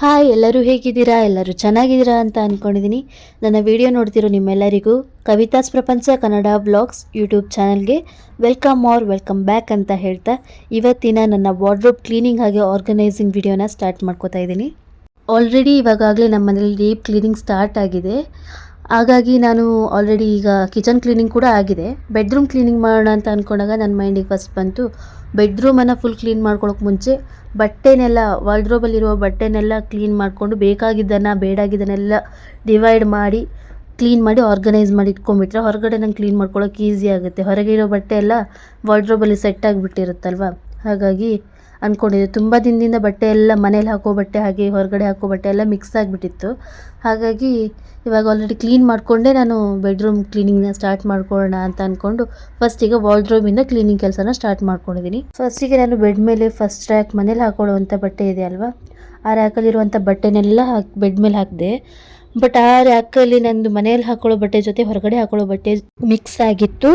Hi, ಎಲ್ಲರೂ ಹೇಗಿದ್ದೀರಾ? ಎಲ್ಲರೂ ಚೆನ್ನಾಗಿದ್ದೀರಾ ಅಂತ ಅಂದ್ಕೊಂಡಿದ್ದೀನಿ ನನ್ನ ವಿಡಿಯೋ ನೋಡ್ತಿರೋ ನಿಮ್ಮೆಲ್ಲರಿಗೂ ಕವಿತಾಸ್ ಪ್ರಪಂಚ ಕನ್ನಡ ಬ್ಲಾಗ್ಸ್ ಯೂಟ್ಯೂಬ್ ಚಾನಲ್ಗೆ ವೆಲ್ಕಮ್ ಆರ್ ವೆಲ್ಕಮ್ ಬ್ಯಾಕ್ ಅಂತ ಹೇಳ್ತಾ ಇವತ್ತಿನ ನನ್ನ ವಾರ್ಡ್ರೋಬ್ ಕ್ಲೀನಿಂಗ್ ಹಾಗೆ ಆರ್ಗನೈಸಿಂಗ್ ವಿಡಿಯೋನ ಸ್ಟಾರ್ಟ್ ಮಾಡ್ಕೋತಾ ಇದ್ದೀನಿ. ಆಲ್ರೆಡಿ ಇವಾಗಾಗಲೇ ನಮ್ಮ ಮನೇಲಿ ಡೀಪ್ ಕ್ಲೀನಿಂಗ್ ಸ್ಟಾರ್ಟ್ ಆಗಿದೆ. ಹಾಗಾಗಿ ನಾನು ಆಲ್ರೆಡಿ ಈಗ ಕಿಚನ್ ಕ್ಲೀನಿಂಗ್ ಕೂಡ ಆಗಿದೆ. ಬೆಡ್ರೂಮ್ ಕ್ಲೀನಿಂಗ್ ಮಾಡೋಣ ಅಂತ ಅಂದ್ಕೊಂಡಾಗ ನನ್ನ ಮೈಂಡಿಗೆ ಫಸ್ಟ್ ಬಂತು. ಬೆಡ್ರೂಮನ್ನು ಫುಲ್ ಕ್ಲೀನ್ ಮಾಡ್ಕೊಳ್ಳೋಕೆ ಮುಂಚೆ ಬಟ್ಟೆನೆಲ್ಲ ವಾರ್ಡ್ರೋಬಲ್ಲಿರುವ ಬಟ್ಟೆನೆಲ್ಲ ಕ್ಲೀನ್ ಮಾಡಿಕೊಂಡು ಬೇಕಾಗಿದ್ದನ್ನು, ಬೇಡಾಗಿದ್ದನ್ನೆಲ್ಲ ಡಿವೈಡ್ ಮಾಡಿ ಕ್ಲೀನ್ ಮಾಡಿ ಆರ್ಗನೈಸ್ ಮಾಡಿ ಇಟ್ಕೊಂಡ್ಬಿಟ್ರೆ ಹೊರಗಡೆ ನಂಗೆ ಕ್ಲೀನ್ ಮಾಡ್ಕೊಳ್ಳೋಕೆ ಈಸಿ ಆಗುತ್ತೆ. ಹೊರಗೆ ಇರೋ ಬಟ್ಟೆ ಎಲ್ಲ ವಾರ್ಡ್ರೋಬಲ್ಲಿ ಸೆಟ್ ಆಗಿಬಿಟ್ಟಿರುತ್ತಲ್ವ? ಹಾಗಾಗಿ ಅಂದ್ಕೊಂಡಿದ್ದೆ ತುಂಬ ದಿನದಿಂದ ಬಟ್ಟೆ ಎಲ್ಲ ಮನೇಲಿ ಹಾಕೋ ಬಟ್ಟೆ ಹಾಗೆ ಹೊರಗಡೆ ಹಾಕೋ ಬಟ್ಟೆ ಎಲ್ಲ ಮಿಕ್ಸ್ ಆಗಿಬಿಟ್ಟಿತ್ತು. ಹಾಗಾಗಿ ಇವಾಗ ಆಲ್ರೆಡಿ ಕ್ಲೀನ್ ಮಾಡಿಕೊಂಡೇ ನಾನು ಬೆಡ್ರೂಮ್ ಕ್ಲೀನಿಂಗ್ನ ಸ್ಟಾರ್ಟ್ ಮಾಡ್ಕೊಳ್ಳೋಣ ಅಂತ ಅಂದ್ಕೊಂಡು ಫಸ್ಟಿಗೆ ವಾಲ್ಡ್ರೂಮಿಂದ ಕ್ಲೀನಿಂಗ್ ಕೆಲಸನ ಸ್ಟಾರ್ಟ್ ಮಾಡ್ಕೊಂಡಿದ್ದೀನಿ ಫಸ್ಟಿಗೆ ನಾನು ಬೆಡ್ ಮೇಲೆ ಫಸ್ಟ್ ರ್ಯಾಕ್ ಮನೇಲಿ ಹಾಕೊಳ್ಳುವಂಥ ಬಟ್ಟೆ ಇದೆ ಅಲ್ವಾ? ಆ ರ್ಯಾಕಲ್ಲಿರುವಂಥ ಬಟ್ಟೆನೆಲ್ಲ ಹಾಕಿ ಬೆಡ್ ಮೇಲೆ ಹಾಕಿದೆ. ಬಟ್ ಆ ರ್ಯಾಕಲ್ಲಿ ನಂದು ಮನೆಯಲ್ಲಿ ಹಾಕೊಳ್ಳೋ ಬಟ್ಟೆ ಜೊತೆ ಹೊರಗಡೆ ಹಾಕೊಳ್ಳೋ ಬಟ್ಟೆ ಮಿಕ್ಸ್ ಆಗಿತ್ತು.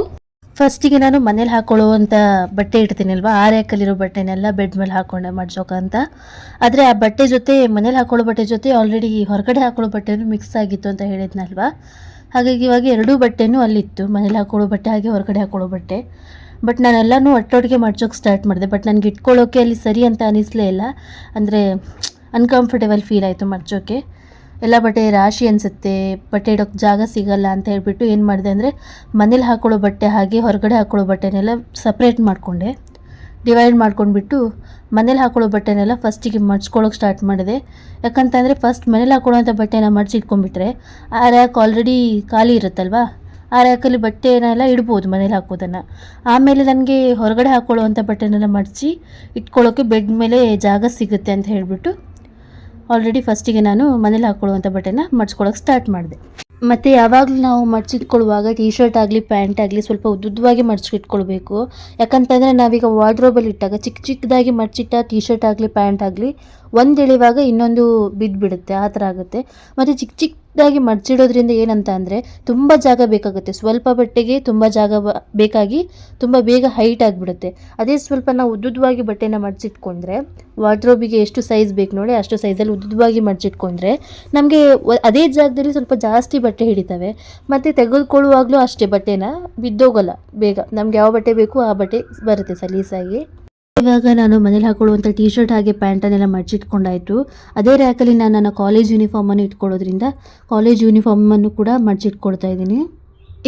ಫಸ್ಟಿಗೆ ನಾನು ಮನೇಲಿ ಹಾಕೊಳ್ಳುವಂಥ ಬಟ್ಟೆ ಇಡ್ತೀನಲ್ವ? ಆ ರ್ಯಾಕಲ್ಲಿರೋ ಬಟ್ಟೆನೆಲ್ಲ ಬೆಡ್ ಮೇಲೆ ಹಾಕೊಂಡೆ ಮಡ್ಸೋಕಂತ ಆದರೆ ಆ ಬಟ್ಟೆ ಜೊತೆ, ಮನೇಲಿ ಹಾಕೊಳ್ಳೋ ಬಟ್ಟೆ ಜೊತೆ ಆಲ್ರೆಡಿ ಹೊರಗಡೆ ಹಾಕೊಳ್ಳೋ ಬಟ್ಟೆನೂ ಮಿಕ್ಸ್ ಆಗಿತ್ತು ಅಂತ ಹೇಳಿದ್ನಲ್ವ? ಹಾಗಾಗಿ ಇವಾಗ ಎರಡೂ ಬಟ್ಟೆನೂ ಅಲ್ಲಿತ್ತು. ಮನೇಲಿ ಹಾಕೊಳ್ಳೋ ಬಟ್ಟೆ ಹಾಗೆ ಹೊರಗಡೆ ಹಾಕೊಳ್ಳೋ ಬಟ್ಟೆ. ಬಟ್ ನಾನೆಲ್ಲನೂ ಒಟ್ಟೊಟ್ಟಿಗೆ ಮಾಡ್ಸೋಕೆ ಸ್ಟಾರ್ಟ್ ಮಾಡಿದೆ. ಬಟ್ ನನಗೆ ಇಟ್ಕೊಳ್ಳೋಕೆ ಅಲ್ಲಿ ಸರಿ ಅಂತ ಅನಿಸ್ಲೇ ಇಲ್ಲ. ಅಂದರೆ ಅನ್ಕಂಫರ್ಟೇಬಲ್ ಫೀಲ್ ಆಯಿತು ಮಡ್ಚೋಕೆ ಎಲ್ಲ ಬಟ್ಟೆ ರಾಶಿ ಅನಿಸುತ್ತೆ, ಬಟ್ಟೆ ಇಡೋಕ್ಕೆ ಜಾಗ ಸಿಗಲ್ಲ ಅಂತ ಹೇಳ್ಬಿಟ್ಟು ಏನು ಮಾಡಿದೆ ಅಂದರೆ ಮನೇಲಿ ಹಾಕೊಳ್ಳೋ ಬಟ್ಟೆ ಹಾಗೆ ಹೊರಗಡೆ ಹಾಕೊಳ್ಳೋ ಬಟ್ಟೆನೆಲ್ಲ ಸಪ್ರೇಟ್ ಮಾಡಿಕೊಂಡೆ. ಡಿವೈಡ್ ಮಾಡ್ಕೊಂಡ್ಬಿಟ್ಟು ಮನೇಲಿ ಹಾಕೊಳ್ಳೋ ಬಟ್ಟೆನೆಲ್ಲ ಫಸ್ಟಿಗೆ ಮಡ್ಚ್ಕೊಳ್ಳೋಕೆ ಸ್ಟಾರ್ಟ್ ಮಾಡಿದೆ. ಯಾಕಂತಂದರೆ ಫಸ್ಟ್ ಮನೇಲಿ ಹಾಕೊಳ್ಳೋಂಥ ಬಟ್ಟೆನ ಮಡ್ಚಿಟ್ಕೊಂಡ್ಬಿಟ್ರೆ ಆ ರ್ಯಾಕ್ ಆಲ್ರೆಡಿ ಖಾಲಿ ಇರುತ್ತಲ್ವಾ? ಆ ರ್ಯಾಕಲ್ಲಿ ಬಟ್ಟೆನೆಲ್ಲ ಇಡ್ಬೋದು ಮನೇಲಿ ಹಾಕೋದನ್ನು. ಆಮೇಲೆ ನನಗೆ ಹೊರಗಡೆ ಹಾಕೊಳ್ಳುವಂಥ ಬಟ್ಟೆನೆಲ್ಲ ಮಡಚಿ ಇಟ್ಕೊಳ್ಳೋಕ್ಕೆ ಬೆಡ್ ಮೇಲೆ ಜಾಗ ಸಿಗುತ್ತೆ ಅಂತ ಹೇಳಿಬಿಟ್ಟು ಆಲ್ರೆಡಿ ಫಸ್ಟಿಗೆ ನಾನು ಮನೇಲಿ ಹಾಕ್ಕೊಳ್ಳುವಂಥ ಬಟ್ಟೆನ ಮಡ್ಚ್ಕೊಳ್ಳೋಕೆ ಸ್ಟಾರ್ಟ್ ಮಾಡಿದೆ. ಮತ್ತು ಯಾವಾಗಲೂ ನಾವು ಮಡ್ಚಿಟ್ಕೊಳ್ಳುವಾಗ ಟೀ ಶರ್ಟ್ ಆಗಲಿ ಪ್ಯಾಂಟ್ ಆಗಲಿ ಸ್ವಲ್ಪ ಉದ್ದುದ್ದವಾಗಿ ಮಡ್ಚಿಟ್ಕೊಳ್ಬೇಕು ಯಾಕಂತಂದರೆ ನಾವೀಗ ವಾರ್ಡ್ರೋಬಲ್ಲಿ ಇಟ್ಟಾಗ ಚಿಕ್ಕ ಚಿಕ್ಕದಾಗಿ ಮಡ್ಚಿಟ್ಟ ಟೀ ಶರ್ಟ್ ಆಗಲಿ ಪ್ಯಾಂಟ್ ಆಗಲಿ ಒಂದು ಎಳೆಯುವಾಗ ಇನ್ನೊಂದು ಬಿದ್ದುಬಿಡುತ್ತೆ ಆ ಥರ ಆಗುತ್ತೆ. ಮತ್ತು ಚಿಕ್ಕ ಚಿಕ್ಕ ಚಿಕ್ಕದಾಗಿ ಮಡ್ಚಿಡೋದ್ರಿಂದ ಏನಂತ ಅಂದರೆ ತುಂಬ ಜಾಗ ಬೇಕಾಗುತ್ತೆ. ಸ್ವಲ್ಪ ಬಟ್ಟೆಗೆ ತುಂಬ ಜಾಗ ಬೇಕಾಗಿ ತುಂಬ ಬೇಗ ಹೈಟ್ ಆಗಿಬಿಡುತ್ತೆ. ಅದೇ ಸ್ವಲ್ಪ ನಾವು ಉದ್ದುದ್ವಾಗಿ ಬಟ್ಟೆನ ಮಡಚಿಟ್ಕೊಂಡ್ರೆ, ವಾರ್ಡ್ರೋಬಿಗೆ ಎಷ್ಟು ಸೈಜ್ ಬೇಕು ನೋಡಿ ಅಷ್ಟು ಸೈಜಲ್ಲಿ ಉದ್ದುದ್ವಾಗಿ ಮಡಚಿಟ್ಕೊಂಡ್ರೆ ನಮಗೆ ಅದೇ ಜಾಗದಲ್ಲಿ ಸ್ವಲ್ಪ ಜಾಸ್ತಿ ಬಟ್ಟೆ ಹಿಡಿತವೆ. ಮತ್ತು ತೆಗೆದುಕೊಳ್ಳುವಾಗಲೂ ಅಷ್ಟೇ ಬಟ್ಟೆನ ಬಿದ್ದೋಗಲ್ಲ ಬೇಗ. ನಮ್ಗೆ ಯಾವ ಬಟ್ಟೆ ಬೇಕು ಆ ಬಟ್ಟೆ ಬರುತ್ತೆ ಸಲೀಸಾಗಿ. ಇವಾಗ ನಾನು ಮನೇಲಿ ಹಾಕೊಳ್ಳುವಂಥ ಟಿ ಶರ್ಟ್ ಹಾಗೆ ಪ್ಯಾಂಟನ್ನೆಲ್ಲ ಮಡ್ಚಿಟ್ಕೊಂಡಾಯಿತು. ಅದೇ ರ್ಯಾಕಲ್ಲಿ ನಾನು ನನ್ನ ಕಾಲೇಜ್ ಯೂನಿಫಾರ್ಮನ್ನು ಇಟ್ಕೊಳ್ಳೋದ್ರಿಂದ ಕಾಲೇಜ್ ಯೂನಿಫಾರ್ಮನ್ನು ಕೂಡ ಮಡ್ಚಿಟ್ಕೊಳ್ತಾ ಇದ್ದೀನಿ.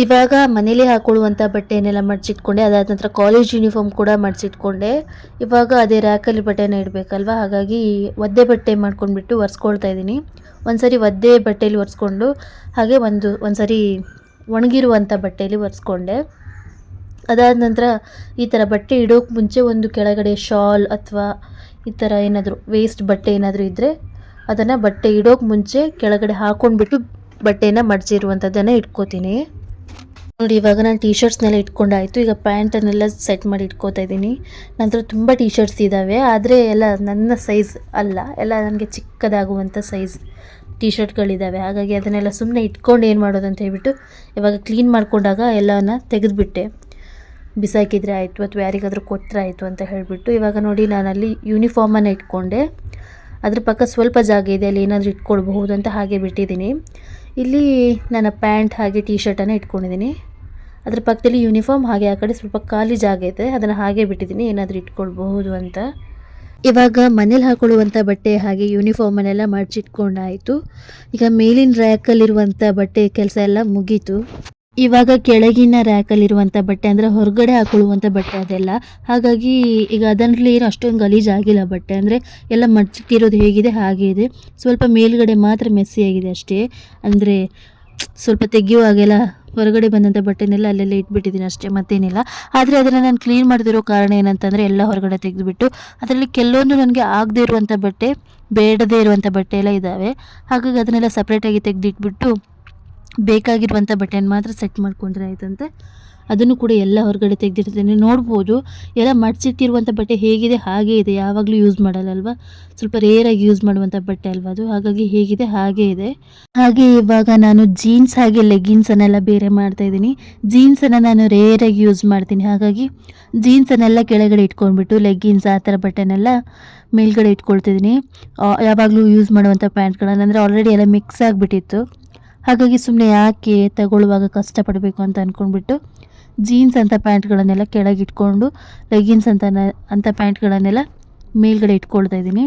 ಇವಾಗ ಮನೇಲಿ ಹಾಕೊಳ್ಳುವಂಥ ಬಟ್ಟೆಯನ್ನೆಲ್ಲ ಮಡ್ಚಿಟ್ಕೊಂಡೆ, ಅದಾದ ನಂತರ ಕಾಲೇಜ್ ಯೂನಿಫಾರ್ಮ್ ಕೂಡ ಮಡ್ಚಿಟ್ಕೊಂಡೆ. ಇವಾಗ ಅದೇ ರ್ಯಾಕಲ್ಲಿ ಬಟ್ಟೆನ ಇಡಬೇಕಲ್ವ? ಹಾಗಾಗಿ ಒದ್ದೆ ಬಟ್ಟೆ ಮಾಡ್ಕೊಂಡ್ಬಿಟ್ಟು ಒರೆಸ್ಕೊಳ್ತಾ ಇದ್ದೀನಿ. ಒಂದ್ಸರಿ ಒದ್ದೆ ಬಟ್ಟೆಯಲ್ಲಿ ಒರೆಸ್ಕೊಂಡು, ಹಾಗೆ ಒಂದು, ಒಂದ್ಸರಿ ಒಣಗಿರುವಂಥ ಬಟ್ಟೆಯಲ್ಲಿ ಒರೆಸ್ಕೊಂಡೆ. ಅದಾದ ನಂತರ ಈ ಥರ ಬಟ್ಟೆ ಇಡೋಕೆ ಮುಂಚೆ ಒಂದು ಕೆಳಗಡೆ ಶಾಲ್ ಅಥವಾ ಈ ಥರ ಏನಾದರೂ ವೇಸ್ಟ್ ಬಟ್ಟೆ ಏನಾದರೂ ಇದ್ದರೆ ಅದನ್ನು ಬಟ್ಟೆ ಇಡೋಕೆ ಮುಂಚೆ ಕೆಳಗಡೆ ಹಾಕ್ಕೊಂಡ್ಬಿಟ್ಟು ಬಟ್ಟೆನ ಮಡಚಿರುವಂಥದ್ದನ್ನು ಇಟ್ಕೋತೀನಿ. ನೋಡಿ, ಇವಾಗ ನಾನು ಟೀ ಶರ್ಟ್ಸ್ನೆಲ್ಲ ಇಟ್ಕೊಂಡಾಯಿತು. ಈಗ ಪ್ಯಾಂಟನ್ನೆಲ್ಲ ಸೆಟ್ ಮಾಡಿ ಇಟ್ಕೋತಾ ಇದ್ದೀನಿ. ನಂತರ ತುಂಬ ಟೀ ಶರ್ಟ್ಸ್ ಇದ್ದಾವೆ ಆದರೆ ಎಲ್ಲ ನನ್ನ ಸೈಜ್ ಅಲ್ಲ. ಎಲ್ಲ ನನಗೆ ಚಿಕ್ಕದಾಗುವಂಥ ಸೈಜ್ ಟೀ ಶರ್ಟ್ಗಳಿದ್ದಾವೆ ಹಾಗಾಗಿ ಅದನ್ನೆಲ್ಲ ಸುಮ್ಮನೆ ಇಟ್ಕೊಂಡು ಏನು ಮಾಡೋದು ಅಂತ ಹೇಳ್ಬಿಟ್ಟು ಇವಾಗ ಕ್ಲೀನ್ ಮಾಡ್ಕೊಂಡಾಗ ಎಲ್ಲವನ್ನ ತೆಗೆದುಬಿಟ್ಟೆ. ಬಿಸಾಕಿದ್ರೆ ಆಯಿತು ಅಥವಾ ಯಾರಿಗಾದರೂ ಕೊಟ್ಟರೆ ಆಯಿತು ಅಂತ ಹೇಳಿಬಿಟ್ಟು ಇವಾಗ ನೋಡಿ ನಾನಲ್ಲಿ ಯೂನಿಫಾರ್ಮನ್ನು ಇಟ್ಕೊಂಡೆ. ಅದ್ರ ಪಕ್ಕ ಸ್ವಲ್ಪ ಜಾಗ ಇದೆ, ಅಲ್ಲಿ ಏನಾದರೂ ಇಟ್ಕೊಳ್ಬಹುದು ಅಂತ ಹಾಗೆ ಬಿಟ್ಟಿದ್ದೀನಿ. ಇಲ್ಲಿ ನನ್ನ ಪ್ಯಾಂಟ್ ಹಾಗೆ ಟೀ ಶರ್ಟನ್ನು ಇಟ್ಕೊಂಡಿದ್ದೀನಿ. ಅದ್ರ ಪಕ್ಕದಲ್ಲಿ ಯೂನಿಫಾರ್ಮ್ ಹಾಗೆ ಆ ಕಡೆ ಸ್ವಲ್ಪ ಖಾಲಿ ಜಾಗ ಇದೆ, ಅದನ್ನು ಹಾಗೆ ಬಿಟ್ಟಿದ್ದೀನಿ, ಏನಾದರೂ ಇಟ್ಕೊಳ್ಬಹುದು ಅಂತ. ಇವಾಗ ಮನೇಲಿ ಹಾಕೊಳ್ಳುವಂಥ ಬಟ್ಟೆ ಹಾಗೆ ಯೂನಿಫಾರ್ಮನ್ನೆಲ್ಲ ಮಡ್ಚಿಟ್ಕೊಂಡಾಯಿತು. ಈಗ ಮೇಲಿನ ರ್ಯಾಕಲ್ಲಿರುವಂಥ ಬಟ್ಟೆ ಕೆಲಸ ಎಲ್ಲ ಮುಗೀತು. ಇವಾಗ ಕೆಳಗಿನ ರ್ಯಾಕಲ್ಲಿರುವಂಥ ಬಟ್ಟೆ ಅಂದರೆ ಹೊರಗಡೆ ಹಾಕೊಳ್ಳುವಂಥ ಬಟ್ಟೆ ಅದೆಲ್ಲ. ಹಾಗಾಗಿ ಈಗ ಅದರಲ್ಲಿ ಏನು ಅಷ್ಟೊಂದು ಗಲೀಜು ಆಗಿಲ್ಲ ಬಟ್ಟೆ ಅಂದರೆ ಎಲ್ಲ ಮಡ್ಚಿಟ್ಟಿರೋದು ಹೇಗಿದೆ, ಹಾಗೆ ಇದೆ. ಸ್ವಲ್ಪ ಮೇಲ್ಗಡೆ ಮಾತ್ರ ಮೆಸ್ಸಿ ಆಗಿದೆ ಅಷ್ಟೇ. ಅಂದರೆ ಸ್ವಲ್ಪ ತೆಗೆಯುವಾಗೆಲ್ಲ ಹೊರಗಡೆ ಬಂದಂಥ ಬಟ್ಟೆನೆಲ್ಲ ಅಲ್ಲೆಲ್ಲ ಇಟ್ಬಿಟ್ಟಿದ್ದೀನಿ ಅಷ್ಟೇ, ಮತ್ತೇನಿಲ್ಲ. ಆದರೆ ಅದನ್ನು ನಾನು ಕ್ಲೀನ್ ಮಾಡ್ತಿರೋ ಕಾರಣ ಏನಂತಂದರೆ ಎಲ್ಲ ಹೊರಗಡೆ ತೆಗೆದುಬಿಟ್ಟು, ಅದರಲ್ಲಿ ಕೆಲವೊಂದು ನನಗೆ ಆಗದೇ ಇರುವಂಥ ಬಟ್ಟೆ, ಬೇಡದೇ ಇರುವಂಥ ಬಟ್ಟೆ ಎಲ್ಲ ಇದ್ದಾವೆ. ಹಾಗಾಗಿ ಅದನ್ನೆಲ್ಲ ಸಪ್ರೇಟಾಗಿ ತೆಗೆದಿಟ್ಬಿಟ್ಟು ಬೇಕಾಗಿರುವಂಥ ಬಟನ್ ಮಾತ್ರ ಸೆಟ್ ಮಾಡ್ಕೊಂಡ್ರೆ ಆಯ್ತಂತೆ. ಅದನ್ನು ಕೂಡ ಎಲ್ಲ ಹೊರಗಡೆ ತೆಗೆದಿರ್ತೇನೆ ನೋಡ್ಬೋದು, ಎಲ್ಲ ಮಡಿಸಿಟ್ಟಿರುವಂಥ ಬಟ್ಟೆ ಹೇಗಿದೆ, ಹಾಗೇ ಇದೆ. ಯಾವಾಗಲೂ ಯೂಸ್ ಮಾಡಲ್ಲ ಅಲ್ವಾ ಸ್ವಲ್ಪ ರೇರಾಗಿ ಯೂಸ್ ಮಾಡುವಂಥ ಬಟ್ಟೆ ಅಲ್ವಾ ಅದು? ಹಾಗಾಗಿ ಹೇಗಿದೆ, ಹಾಗೇ ಇದೆ. ಹಾಗೆ ಇವಾಗ ನಾನು ಜೀನ್ಸ್ ಹಾಗೆ ಲೆಗ್ಗಿನ್ಸನ್ನೆಲ್ಲ ಬೇರೆ ಮಾಡ್ತಾ ಇದ್ದೀನಿ. ಜೀನ್ಸನ್ನು ನಾನು ರೇರಾಗಿ ಯೂಸ್ ಮಾಡ್ತೀನಿ. ಹಾಗಾಗಿ ಜೀನ್ಸನ್ನೆಲ್ಲ ಕೆಳಗಡೆ ಇಟ್ಕೊಂಡ್ಬಿಟ್ಟು ಲೆಗ್ಗಿನ್ಸ್ ಆ ಥರ ಬಟ್ಟೆನೆಲ್ಲ ಮೇಲ್ಗಡೆ ಇಟ್ಕೊಳ್ತಿದ್ದೀನಿ. ಯಾವಾಗಲೂ ಯೂಸ್ ಮಾಡುವಂಥ ಪ್ಯಾಂಟ್ಗಳನ್ನು ಅಂದರೆ ಆಲ್ರೆಡಿ ಎಲ್ಲ ಮಿಕ್ಸ್ ಆಗಿಬಿಟ್ಟಿತ್ತು. ಹಾಗಾಗಿ ಸುಮ್ಮನೆ ಯಾಕೆ ತಗೊಳ್ಳುವಾಗ ಕಷ್ಟಪಡಬೇಕು ಅಂತ ಅಂದ್ಕೊಂಡ್ಬಿಟ್ಟು ಜೀನ್ಸ್ ಅಂತ ಪ್ಯಾಂಟ್ಗಳನ್ನೆಲ್ಲ ಕೆಳಗೆ ಇಟ್ಕೊಂಡು ಲೆಗಿನ್ಸ್ ಅಂತ ಅಂಥ ಪ್ಯಾಂಟ್ಗಳನ್ನೆಲ್ಲ ಮೇಲ್ಗಡೆ ಇಟ್ಕೊಳ್ತಾ ಇದ್ದೀನಿ.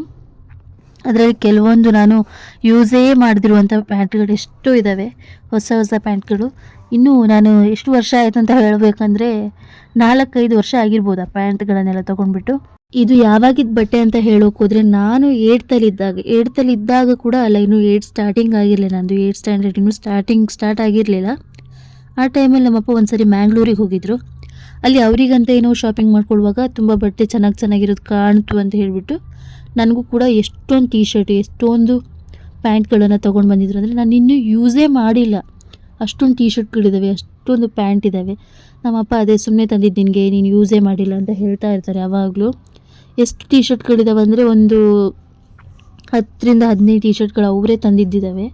ಅದರಲ್ಲಿ ಕೆಲವೊಂದು ನಾನು ಯೂಸೇ ಮಾಡದಿರುವಂಥ ಪ್ಯಾಂಟ್ಗಳು ಎಷ್ಟು ಇದ್ದಾವೆ ಹೊಸ ಹೊಸ ಪ್ಯಾಂಟ್ಗಳು ಇನ್ನೂ ನಾನು ಎಷ್ಟು ವರ್ಷ ಆಯಿತು ಅಂತ ಹೇಳಬೇಕಂದ್ರೆ ನಾಲ್ಕೈದು ವರ್ಷ ಆಗಿರ್ಬೋದು ಆ ಪ್ಯಾಂಟ್ಗಳನ್ನೆಲ್ಲ ತೊಗೊಂಡ್ಬಿಟ್ಟು. ಇದು ಯಾವಾಗಿದ್ದ ಬಟ್ಟೆ ಅಂತ ಹೋದರೆ ನಾನು ಏಡ್ತಲ್ಲಿದ್ದಾಗ ಏಡ್ತಲ್ಲಿದ್ದಾಗ ಕೂಡ ಅಲ್ಲ, ಇನ್ನೂ ಏಟ್ ಸ್ಟಾರ್ಟಿಂಗ್ ಆಗಿರಲಿಲ್ಲ. ನಂದು ಏಟ್ ಸ್ಟ್ಯಾಂಡರ್ಡ್ ಇನ್ನೂ ಸ್ಟಾರ್ಟಿಂಗ್ ಸ್ಟಾರ್ಟ್ ಆಗಿರಲಿಲ್ಲ. ಆ ಟೈಮಲ್ಲಿ ನಮ್ಮಪ್ಪ ಒಂದ್ಸರಿ ಮ್ಯಾಂಗ್ಳೂರಿಗೆ ಹೋಗಿದ್ರು. ಅಲ್ಲಿ ಅವರಿಗಂತ ಏನೋ ಶಾಪಿಂಗ್ ಮಾಡ್ಕೊಳ್ಳುವಾಗ ತುಂಬ ಬಟ್ಟೆ ಚೆನ್ನಾಗಿ ಚೆನ್ನಾಗಿರೋದು ಕಾಣ್ತು ಅಂತ ಹೇಳಿಬಿಟ್ಟು ನನಗೂ ಕೂಡ ಎಷ್ಟೊಂದು ಟೀ ಶರ್ಟ್ ಎಷ್ಟೊಂದು ಪ್ಯಾಂಟ್ಗಳನ್ನು ತೊಗೊಂಡು ಬಂದಿದ್ರು. ಅಂದರೆ ನಾನು ಇನ್ನೂ ಯೂಸೇ ಮಾಡಿಲ್ಲ. ಅಷ್ಟೊಂದು ಟೀ ಶರ್ಟ್ಗಳಿದ್ದಾವೆ ಅಷ್ಟೊಂದು ಪ್ಯಾಂಟ್ ಇದ್ದಾವೆ ನಮ್ಮಪ್ಪ ಅದೇ ಸುಮ್ಮನೆ ತಂದಿದ್ದು ನಿನಗೆ, ನೀನು ಯೂಸೇ ಮಾಡಿಲ್ಲ ಅಂತ ಹೇಳ್ತಾ ಇರ್ತಾರೆ ಯಾವಾಗಲೂ ಎಷ್ಟು ಟೀ ಶರ್ಟ್ಗಳಿದ್ದಾವೆ ಅಂದರೆ ಒಂದು ಹತ್ತರಿಂದ ಹದಿನೈದು ಟೀ ಶರ್ಟ್ಗಳು ಅವರೇ ತಂದಿದ್ದಿದ್ದಾವೆ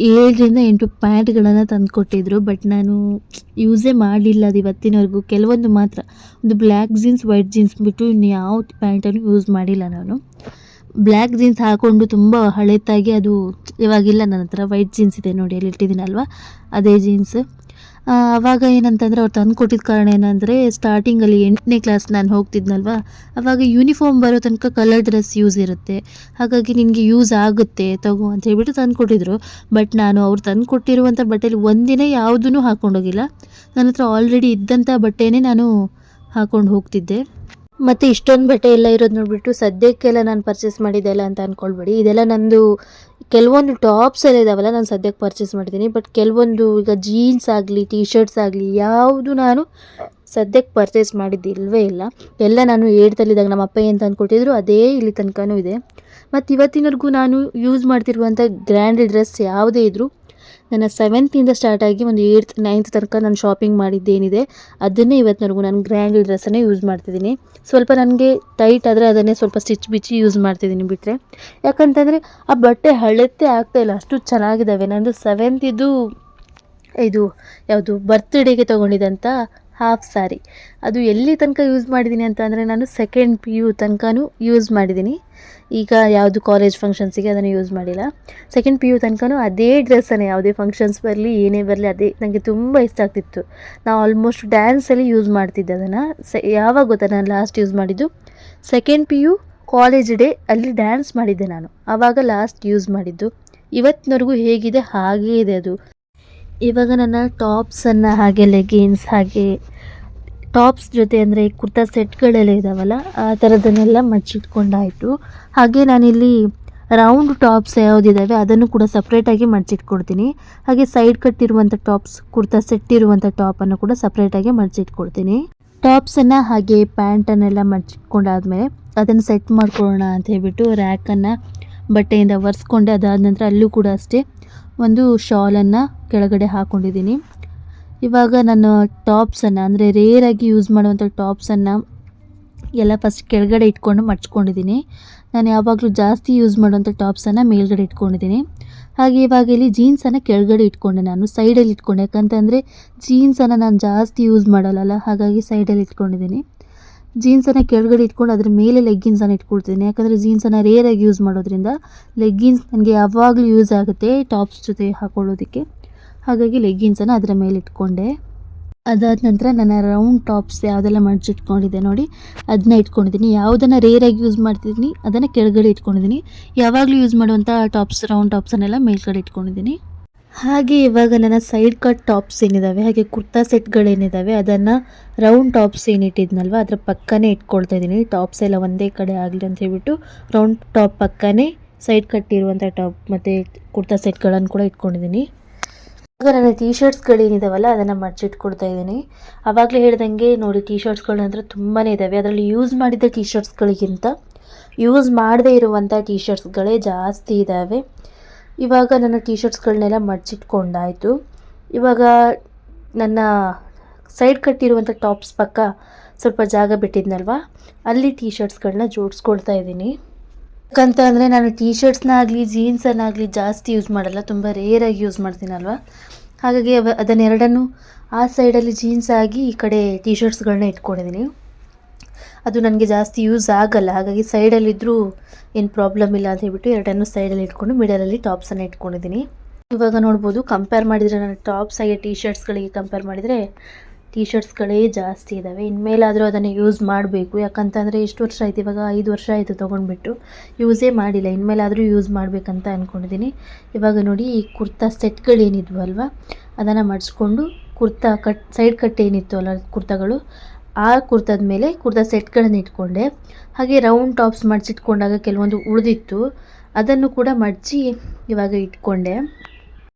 ಏಳರಿಂದ ಎಂಟು ಪ್ಯಾಂಟ್ಗಳನ್ನು ತಂದು ಕೊಟ್ಟಿದ್ರು ಬಟ್ ನಾನು ಯೂಸೇ ಮಾಡಲಿಲ್ಲ ಅದು ಇವತ್ತಿನವರೆಗೂ. ಕೆಲವೊಂದು ಮಾತ್ರ, ಒಂದು ಬ್ಲ್ಯಾಕ್ ಜೀನ್ಸ್, ವೈಟ್ ಜೀನ್ಸ್ ಬಿಟ್ಟು ಇನ್ನು ಯಾವ ಪ್ಯಾಂಟನ್ನು ಯೂಸ್ ಮಾಡಿಲ್ಲ ನಾನು. ಬ್ಲ್ಯಾಕ್ ಜೀನ್ಸ್ ಹಾಕ್ಕೊಂಡು ತುಂಬ ಹಳೆತಾಗಿ ಅದು ಇವಾಗಿಲ್ಲ ನನ್ನ ಹತ್ರ. ವೈಟ್ ಜೀನ್ಸ್ ಇದೆ ನೋಡಿ, ಅಲ್ಲಿ ಇಟ್ಟಿದ್ದೀನಲ್ವ? ಅದೇ ಜೀನ್ಸ್. ಆವಾಗ ಏನಂತಂದರೆ ಅವ್ರು ತಂದು ಕೊಟ್ಟಿದ್ದ ಕಾರಣ ಏನಂದರೆ ಸ್ಟಾರ್ಟಿಂಗಲ್ಲಿ ಎಂಟನೇ ಕ್ಲಾಸ್ ನಾನು ಹೋಗ್ತಿದ್ನಲ್ವ? ಆವಾಗ ಯೂನಿಫಾರ್ಮ್ ಬರೋ ತನಕ ಕಲರ್ ಡ್ರೆಸ್ ಯೂಸ್ ಇರುತ್ತೆ. ಹಾಗಾಗಿ ನಿನಗೆ ಯೂಸ್ ಆಗುತ್ತೆ, ತಗೋ ಅಂತ ಹೇಳ್ಬಿಟ್ಟು ತಂದು ಕೊಟ್ಟಿದ್ರು ಬಟ್ ನಾನು ಅವ್ರು ತಂದು ಕೊಟ್ಟಿರುವಂಥ ಬಟ್ಟೆಲಿ ಒಂದಿನ ಯಾವುದೂ ಹಾಕ್ಕೊಂಡೋಗಿಲ್ಲ ನನ್ನ ಹತ್ರ ಆಲ್ರೆಡಿ ಇದ್ದಂಥ ಬಟ್ಟೆನೇ ನಾನು ಹಾಕ್ಕೊಂಡು ಹೋಗ್ತಿದ್ದೆ. ಮತ್ತು ಇಷ್ಟೊಂದು ಬಟ್ಟೆ ಎಲ್ಲ ಇರೋದು ನೋಡಿಬಿಟ್ಟು ಸದ್ಯಕ್ಕೆಲ್ಲ ನಾನು ಪರ್ಚೇಸ್ ಮಾಡಿದ್ದೆಲ್ಲ ಅಂತ ಅಂದ್ಕೊಳ್ಬೇಡಿ ಇದೆಲ್ಲ ನಂದು ಕೆಲವೊಂದು ಟಾಪ್ಸ್ ಎಲ್ಲ ಇದಾವಲ್ಲ ನಾನು ಸದ್ಯಕ್ಕೆ ಪರ್ಚೇಸ್ ಮಾಡಿದ್ದೀನಿ ಬಟ್ ಕೆಲವೊಂದು ಈಗ ಜೀನ್ಸ್ ಆಗಲಿ ಟೀ ಶರ್ಟ್ಸ್ ಆಗಲಿ ಯಾವುದು ನಾನು ಸದ್ಯಕ್ಕೆ ಪರ್ಚೇಸ್ ಮಾಡಿದ್ದಿಲ್ವೇ ಇಲ್ಲ. ಎಲ್ಲ ನಾನು ಏಡ್ತಲ್ಲಿದ್ದಾಗ ನಮ್ಮ ಅಪ್ಪ ಏನು ತಂದುಕೊಟ್ಟಿದ್ರು ಅದೇ ಇಲ್ಲಿ ತನಕನೂ ಇದೆ. ಮತ್ತು ಇವತ್ತಿನವರೆಗೂ ನಾನು ಯೂಸ್ ಮಾಡ್ತಿರುವಂಥ ಗ್ರ್ಯಾಂಡ್ ಡ್ರೆಸ್ ಯಾವುದೇ ಇದ್ದರೂ ನನ್ನ ಸೆವೆಂತಿಂದ ಸ್ಟಾರ್ಟ್ ಆಗಿ ಒಂದು ಏಯ್ತ್ ನೈನ್ತ್ ತನಕ ನಾನು ಶಾಪಿಂಗ್ ಮಾಡಿದ್ದೇನಿದೆ. ಅದನ್ನೇ ಇವತ್ತಿನವರೆಗೂ ನಾನು ಗ್ರ್ಯಾಂಡ್ ಡ್ರೆಸ್ಸನ್ನೇ ಯೂಸ್ ಮಾಡ್ತಿದ್ದೀನಿ. ಸ್ವಲ್ಪ ನನಗೆ ಟೈಟ್ ಆದರೆ ಅದನ್ನೇ ಸ್ವಲ್ಪ ಸ್ಟಿಚ್ ಬಿಚ್ಚಿ ಯೂಸ್ ಮಾಡ್ತಿದ್ದೀನಿ ಬಿಟ್ಟರೆ ಯಾಕಂತಂದರೆ ಆ ಬಟ್ಟೆ ಹಳೆತ್ತೆ ಆಗ್ತಾಯಿಲ್ಲ ಅಷ್ಟು ಚೆನ್ನಾಗಿದ್ದಾವೆ ನಂದು ಸೆವೆಂತಿದ್ದು ಇದು ಯಾವುದು ಬರ್ತ್ಡೇಗೆ ತೊಗೊಂಡಿದ್ದಂಥ ಹಾಫ್ ಸ್ಯಾರಿ ಅದು ಎಲ್ಲಿ ತನಕ ಯೂಸ್ ಮಾಡಿದ್ದೀನಿ ಅಂತ ಅಂದರೆ ನಾನು ಸೆಕೆಂಡ್ ಪಿ ಯು ತನಕನೂ ಯೂಸ್ ಮಾಡಿದ್ದೀನಿ ಈಗ ಯಾವುದು ಕಾಲೇಜ್ ಫಂಕ್ಷನ್ಸಿಗೆ ಅದನ್ನು ಯೂಸ್ ಮಾಡಿಲ್ಲ. ಸೆಕೆಂಡ್ ಪಿ ಯು ತನಕನೂ ಅದೇ ಡ್ರೆಸ್ಸನ್ನೇ ಯಾವುದೇ ಫಂಕ್ಷನ್ಸ್ ಬರಲಿ, ಏನೇ ಬರಲಿ, ಅದೇ ನನಗೆ ತುಂಬ ಇಷ್ಟ ಆಗ್ತಿತ್ತು. ನಾವು ಆಲ್ಮೋಸ್ಟ್ ಡ್ಯಾನ್ಸಲ್ಲಿ ಯೂಸ್ ಮಾಡ್ತಿದ್ದೆ ಅದನ್ನು. ಸ, ಯಾವಾಗ ಗೊತ್ತಾ ನಾನು ಲಾಸ್ಟ್ ಯೂಸ್ ಮಾಡಿದ್ದು? Second P U college day ಅಲ್ಲಿ ಡ್ಯಾನ್ಸ್ ಮಾಡಿದ್ದೆ ನಾನು. ಆವಾಗ ಲಾಸ್ಟ್ ಯೂಸ್ ಮಾಡಿದ್ದು. ಇವತ್ತಿನವರೆಗೂ ಹೇಗಿದೆ, ಹಾಗೇ ಇದೆ ಅದು. ಇವಾಗ ನನ್ನ ಟಾಪ್ಸನ್ನು ಹಾಗೆ ಲೆಗಿನ್ಸ್ ಹಾಗೆ ಟಾಪ್ಸ್ ಜೊತೆ ಅಂದರೆ ಕುರ್ತಾ ಸೆಟ್ಗಳೆಲ್ಲ ಇದ್ದಾವಲ್ಲ ಆ ಥರದನ್ನೆಲ್ಲ ಮಡ್ಚಿಟ್ಕೊಂಡಾಯಿತು. ಹಾಗೆ ನಾನಿಲ್ಲಿ ರೌಂಡ್ ಟಾಪ್ಸ್ ಯಾವುದಿದ್ದಾವೆ ಅದನ್ನು ಕೂಡ ಸಪ್ರೇಟಾಗಿ ಮಡ್ಚಿಟ್ಕೊಡ್ತೀನಿ. ಹಾಗೆ ಸೈಡ್ ಕಟ್ ಇರುವಂಥ ಟಾಪ್ಸ್, ಕುರ್ತಾ ಸೆಟ್ ಇರುವಂಥ ಟಾಪನ್ನು ಕೂಡ ಸಪ್ರೇಟಾಗಿ ಮಡ್ಚಿಟ್ಕೊಡ್ತೀನಿ. ಟಾಪ್ಸನ್ನು ಹಾಗೆ ಪ್ಯಾಂಟನ್ನೆಲ್ಲ ಮಡ್ಚಿಟ್ಕೊಂಡಾದ್ಮೇಲೆ ಅದನ್ನು ಸೆಟ್ ಮಾಡ್ಕೊಳ್ಳೋಣ ಅಂತ ಹೇಳ್ಬಿಟ್ಟು ರ್ಯಾಕನ್ನು ಬಟ್ಟೆಯಿಂದ ಒರೆಸ್ಕೊಂಡೆ, ಅದಾದ ನಂತರ ಅಲ್ಲೂ ಕೂಡ ಅಷ್ಟೇ ಒಂದು ಶಾಲನ್ನು ಕೆಳಗಡೆ ಹಾಕ್ಕೊಂಡಿದ್ದೀನಿ ಇವಾಗ ನಾನು ಟಾಪ್ಸನ್ನು ಅಂದರೆ ರೇರಾಗಿ ಯೂಸ್ ಮಾಡುವಂಥ ಟಾಪ್ಸನ್ನು ಎಲ್ಲ ಫಸ್ಟ್ ಕೆಳಗಡೆ ಇಟ್ಕೊಂಡು ಮಡ್ಚ್ಕೊಂಡಿದ್ದೀನಿ. ನಾನು ಯಾವಾಗಲೂ ಜಾಸ್ತಿ ಯೂಸ್ ಮಾಡುವಂಥ ಟಾಪ್ಸನ್ನು ಮೇಲ್ಗಡೆ ಇಟ್ಕೊಂಡಿದ್ದೀನಿ. ಹಾಗೆ ಇವಾಗ ಇಲ್ಲಿ ಜೀನ್ಸನ್ನು ಕೆಳಗಡೆ ಇಟ್ಕೊಂಡೆ ನಾನು ಸೈಡಲ್ಲಿ ಇಟ್ಕೊಂಡೆ. ಯಾಕಂತಂದರೆ ಜೀನ್ಸನ್ನು ನಾನು ಜಾಸ್ತಿ ಯೂಸ್ ಮಾಡಲ್ಲ ಹಾಗಾಗಿ ಸೈಡಲ್ಲಿ ಇಟ್ಕೊಂಡಿದ್ದೀನಿ. ಜೀನ್ಸನ್ನು ಕೆಳಗಡೆ ಇಟ್ಕೊಂಡು ಅದ್ರ ಮೇಲೆ ಲೆಗ್ಗಿನ್ಸನ್ನು ಇಟ್ಕೊಳ್ತೀನಿ ಯಾಕಂದರೆ ಜೀನ್ಸನ್ನು ರೇರಾಗಿ ಯೂಸ್ ಮಾಡೋದ್ರಿಂದ ಲೆಗ್ಗಿನ್ಸ್ ನನಗೆ ಯಾವಾಗಲೂ ಯೂಸ್ ಆಗುತ್ತೆ ಟಾಪ್ಸ್ ಜೊತೆ ಹಾಕೊಳ್ಳೋದಕ್ಕೆ. ಹಾಗಾಗಿ ಲೆಗ್ಗಿನ್ಸನ್ನು ಅದರ ಮೇಲೆ ಇಟ್ಕೊಂಡೆ. ಅದಾದ ನಂತರ ನನ್ನ ರೌಂಡ್ ಟಾಪ್ಸ್ ಯಾವುದೆಲ್ಲ ಮಡ್ಚಿಟ್ಕೊಂಡಿದ್ದೆ ನೋಡಿ ಅದನ್ನ ಇಟ್ಕೊಂಡಿದ್ದೀನಿ. ಯಾವುದನ್ನು ರೇರಾಗಿ ಯೂಸ್ ಮಾಡ್ತಿದ್ದೀನಿ, ಅದನ್ನು ಕೆಳಗಡೆ ಇಟ್ಕೊಂಡಿದ್ದೀನಿ. ಯಾವಾಗಲೂ ಯೂಸ್ ಮಾಡುವಂಥ ಟಾಪ್ಸ್ ರೌಂಡ್ ಟಾಪ್ಸನ್ನೆಲ್ಲ ಮೇಲ್ಗಡೆ ಇಟ್ಕೊಂಡಿದ್ದೀನಿ. ಹಾಗೆ ಇವಾಗ ನನ್ನ ಸೈಡ್ ಕಟ್ ಟಾಪ್ಸ್ ಏನಿದ್ದಾವೆ ಹಾಗೆ ಕುರ್ತಾ ಸೆಟ್ಗಳೇನಿದ್ದಾವೆ ಅದನ್ನು ರೌಂಡ್ ಟಾಪ್ಸ್ ಏನಿಟ್ಟಿದ್ನಲ್ವ, ಅದರ ಪಕ್ಕನೇ ಇಟ್ಕೊಳ್ತಾ ಇದ್ದೀನಿ. ಟಾಪ್ಸ್ ಎಲ್ಲ ಒಂದೇ ಕಡೆ ಆಗಲಿ ಅಂತ ಹೇಳ್ಬಿಟ್ಟು ರೌಂಡ್ ಟಾಪ್ ಪಕ್ಕನೇ ಸೈಡ್ ಕಟ್ ಇರುವಂಥ ಟಾಪ್ ಮತ್ತು ಕುರ್ತಾ ಸೆಟ್ಗಳನ್ನು ಕೂಡ ಇಟ್ಕೊಂಡಿದ್ದೀನಿ. ಇವಾಗ ನನ್ನ ಟೀ ಶರ್ಟ್ಸ್ಗಳೇನಿದಾವಲ್ಲ ಅದನ್ನು ಮಡ್ಚಿಟ್ಕೊಡ್ತಾ ಇದ್ದೀನಿ. ಅವಾಗಲೇ ಹೇಳ್ದಂಗೆ ನೋಡಿ ಟೀ ಶರ್ಟ್ಸ್ಗಳಂದ್ರೆ ತುಂಬಾ ಇದ್ದಾವೆ ಅದರಲ್ಲಿ ಯೂಸ್ ಮಾಡಿದ ಟೀ ಶರ್ಟ್ಸ್ಗಳಿಗಿಂತ ಯೂಸ್ ಮಾಡದೇ ಇರುವಂಥ ಟೀ ಶರ್ಟ್ಸ್ಗಳೇ ಜಾಸ್ತಿ ಇದ್ದಾವೆ ಇವಾಗ ನನ್ನ ಟೀ ಶರ್ಟ್ಸ್ಗಳನ್ನೆಲ್ಲ ಮಡ್ಚಿಟ್ಕೊಂಡಾಯಿತು. ಇವಾಗ ನನ್ನ ಸೈಡ್ ಕಟ್ಟಿರುವಂಥ ಟಾಪ್ಸ್ ಪಕ್ಕ ಸ್ವಲ್ಪ ಜಾಗ ಬಿಟ್ಟಿದ್ನಲ್ವ, ಅಲ್ಲಿ ಟೀ ಶರ್ಟ್ಸ್ಗಳನ್ನ ಜೋಡಿಸ್ಕೊಳ್ತಾ ಇದ್ದೀನಿ. ಯಾಕಂತ ಅಂದರೆ ನಾನು ಟೀ ಶರ್ಟ್ಸ್ನಾಗಲಿ ಜೀನ್ಸನ್ನಾಗಲಿ ಜಾಸ್ತಿ ಯೂಸ್ ಮಾಡಲ್ಲ, ತುಂಬ ರೇರಾಗಿ ಯೂಸ್ ಮಾಡ್ತೀನಲ್ವ. ಹಾಗಾಗಿ ಅದನ್ನೆರಡನ್ನು ಆ ಸೈಡಲ್ಲಿ ಜೀನ್ಸ್ ಆಗಿ ಈ ಕಡೆ ಟೀ ಶರ್ಟ್ಸ್ಗಳನ್ನ ಇಟ್ಕೊಂಡಿದ್ದೀನಿ. ಅದು ನನಗೆ ಜಾಸ್ತಿ ಯೂಸ್ ಆಗಲ್ಲ. ಹಾಗಾಗಿ ಸೈಡಲ್ಲಿದ್ದರೂ ಏನು ಪ್ರಾಬ್ಲಮ್ ಇಲ್ಲ ಅಂತ ಹೇಳ್ಬಿಟ್ಟು ಎರಡನ್ನು ಸೈಡಲ್ಲಿ ಇಟ್ಕೊಂಡು ಮಿಡಲಲ್ಲಿ ಟಾಪ್ಸನ್ನು ಇಟ್ಕೊಂಡಿದ್ದೀನಿ. ಇವಾಗ ನೋಡ್ಬೋದು ಕಂಪೇರ್ ಮಾಡಿದರೆ ನನ್ನ ಟಾಪ್ಸ್ ಹಾಗೆ ಟೀ ಶರ್ಟ್ಸ್ಗಳಿಗೆ ಕಂಪೇರ್ ಮಾಡಿದರೆ ಟೀ ಶರ್ಟ್ಸ್ಗಳೇ ಜಾಸ್ತಿ ಇದ್ದಾವೆ ಇನ್ಮೇಲಾದರೂ ಅದನ್ನು ಯೂಸ್ ಮಾಡಬೇಕು. ಯಾಕಂತಂದರೆ ಎಷ್ಟು ವರ್ಷ ಆಯ್ತು, ಇವಾಗ ಐದು ವರ್ಷ ಆಯಿತು ತೊಗೊಂಡ್ಬಿಟ್ಟು ಯೂಸೇ ಮಾಡಿಲ್ಲ. ಇನ್ಮೇಲಾದರೂ ಯೂಸ್ ಮಾಡಬೇಕಂತ ಅಂದ್ಕೊಂಡಿದ್ದೀನಿ ಇವಾಗ ನೋಡಿ ಈ ಕುರ್ತಾ ಸೆಟ್ಗಳೇನಿದ್ವು ಅಲ್ವಾ? ಅದನ್ನು ಮಡಿಸ್ಕೊಂಡು ಕುರ್ತಾ ಕಟ್ ಸೈಡ್ ಕಟ್ ಏನಿತ್ತು ಅಲ್ಲ ಕುರ್ತಾಗಳು, ಆ ಕುರ್ತಾದ ಮೇಲೆ ಕುರ್ತಾ ಸೆಟ್ಗಳನ್ನು ಇಟ್ಕೊಂಡೆ. ಹಾಗೆ ರೌಂಡ್ ಟಾಪ್ಸ್ ಮಡಿಸಿಟ್ಕೊಂಡಾಗ ಕೆಲವೊಂದು ಉಳಿದಿತ್ತು. ಅದನ್ನು ಕೂಡ ಮಡಚಿ ಇವಾಗ ಇಟ್ಕೊಂಡೆ.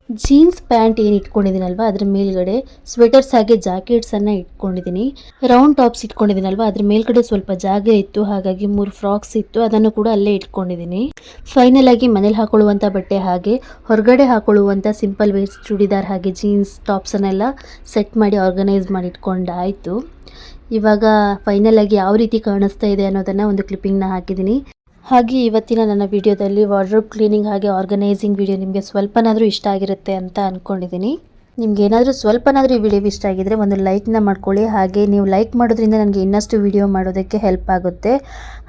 ಜೀನ್ಸ್ ಪ್ಯಾಂಟ್ ಏನು ಇಟ್ಕೊಂಡಿದ್ದೀನಲ್ವ? ಅದ್ರ ಮೇಲ್ಗಡೆ ಸ್ವೆಟರ್ಸ್ ಹಾಗೆ ಜಾಕೆಟ್ಸನ್ನು ಇಟ್ಕೊಂಡಿದ್ದೀನಿ. ರೌಂಡ್ ಟಾಪ್ಸ್ ಇಟ್ಕೊಂಡಿದ್ದೀನಲ್ವ? ಅದ್ರ ಮೇಲ್ಗಡೆ ಸ್ವಲ್ಪ ಜಾಗ ಇತ್ತು, ಹಾಗಾಗಿ ಮೂರು ಫ್ರಾಕ್ಸ್ ಇತ್ತು. ಅದನ್ನು ಕೂಡ ಅಲ್ಲೇ ಇಟ್ಕೊಂಡಿದ್ದೀನಿ. ಫೈನಲ್ ಆಗಿ ಮನೇಲಿ ಹಾಕೊಳ್ಳುವಂಥ ಬಟ್ಟೆ ಹಾಗೆ, ಹೊರಗಡೆ ಹಾಕೊಳ್ಳುವಂಥ ಸಿಂಪಲ್ ವೇರ್ಸ್ ಚೂಡಿದಾರ್ ಹಾಗೆ ಜೀನ್ಸ್ ಟಾಪ್ಸನ್ನೆಲ್ಲ ಸೆಟ್ ಮಾಡಿ ಆರ್ಗನೈಸ್ ಮಾಡಿ ಇಟ್ಕೊಂಡಾಯಿತು. ಇವಾಗ ಫೈನಲ್ ಆಗಿ ಯಾವ ರೀತಿ ಕಾಣಿಸ್ತಾ ಇದೆ ಅನ್ನೋದನ್ನು ಒಂದು ಕ್ಲಿಪ್ಪಿಂಗ್ನ ಹಾಕಿದ್ದೀನಿ. ಹಾಗೆ ಇವತ್ತಿನ ನನ್ನ ವಿಡಿಯೋದಲ್ಲಿ ವಾರ್ಡ್ರೋಬ್ ಕ್ಲೀನಿಂಗ್ ಹಾಗೆ ಆರ್ಗನೈಸಿಂಗ್ ವಿಡಿಯೋ ನಿಮಗೆ ಸ್ವಲ್ಪನಾದರೂ ಇಷ್ಟ ಆಗಿರುತ್ತೆ ಅಂತ ಅಂದ್ಕೊಂಡಿದ್ದೀನಿ ನಿಮ್ಗೆ ಏನಾದರೂ ಸ್ವಲ್ಪನಾದರೂ ಈ ವಿಡಿಯೋ ಇಷ್ಟ ಆಗಿದ್ರೆ ಒಂದು ಲೈಕ್ನ ಮಾಡ್ಕೊಳ್ಳಿ. ಹಾಗೆ ನೀವು ಲೈಕ್ ಮಾಡೋದ್ರಿಂದ ನನಗೆ ಇನ್ನಷ್ಟು ವಿಡಿಯೋ ಮಾಡೋದಕ್ಕೆ ಹೆಲ್ಪ್ ಆಗುತ್ತೆ.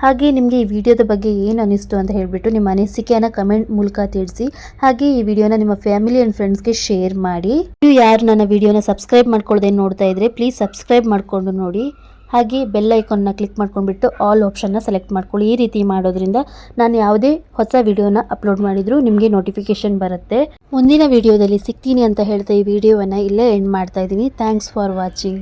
ಹಾಗೆ ನಿಮಗೆ ಈ ವಿಡಿಯೋದ ಬಗ್ಗೆ ಏನು ಅನಿಸ್ತು ಅಂತ ಹೇಳಿಬಿಟ್ಟು ನಿಮ್ಮ ಅನಿಸಿಕೆಯನ್ನು ಕಮೆಂಟ್ ಮೂಲಕ ತಿಳಿಸಿ. ಹಾಗೆ ಈ ವಿಡಿಯೋನ ನಿಮ್ಮ ಫ್ಯಾಮಿಲಿ ಆ್ಯಂಡ್ ಫ್ರೆಂಡ್ಸ್ಗೆ ಶೇರ್ ಮಾಡಿ. ನೀವು ಯಾರು ನನ್ನ ವಿಡಿಯೋನ ಸಬ್ಸ್ಕ್ರೈಬ್ ಮಾಡ್ಕೊಳ್ಳೋದೇನು ನೋಡ್ತಾ ಇದ್ರೆ ಪ್ಲೀಸ್ ಸಬ್ಸ್ಕ್ರೈಬ್ ಮಾಡಿಕೊಂಡು ನೋಡಿ. ಹಾಗೆ ಬೆಲ್ ಐಕಾನ್ನ ಕ್ಲಿಕ್ ಮಾಡ್ಕೊಂಡ್ಬಿಟ್ಟು ಆಲ್ ಆಪ್ಷನ್ನ ಸೆಲೆಕ್ಟ್ ಮಾಡ್ಕೊಳ್ಳಿ. ಈ ರೀತಿ ಮಾಡೋದ್ರಿಂದ ನಾನು ಯಾವುದೇ ಹೊಸ ವಿಡಿಯೋನ ಅಪ್ಲೋಡ್ ಮಾಡಿದರೂ ನಿಮಗೆ ನೋಟಿಫಿಕೇಶನ್ ಬರುತ್ತೆ. ಮುಂದಿನ ವಿಡಿಯೋದಲ್ಲಿ ಸಿಗ್ತೀನಿ ಅಂತ ಹೇಳ್ತಾ ಈ ವಿಡಿಯೋವನ್ನು ಇಲ್ಲೇ ಎಂಡ್ ಮಾಡ್ತಾ ಇದ್ದೀನಿ. Thanks for watching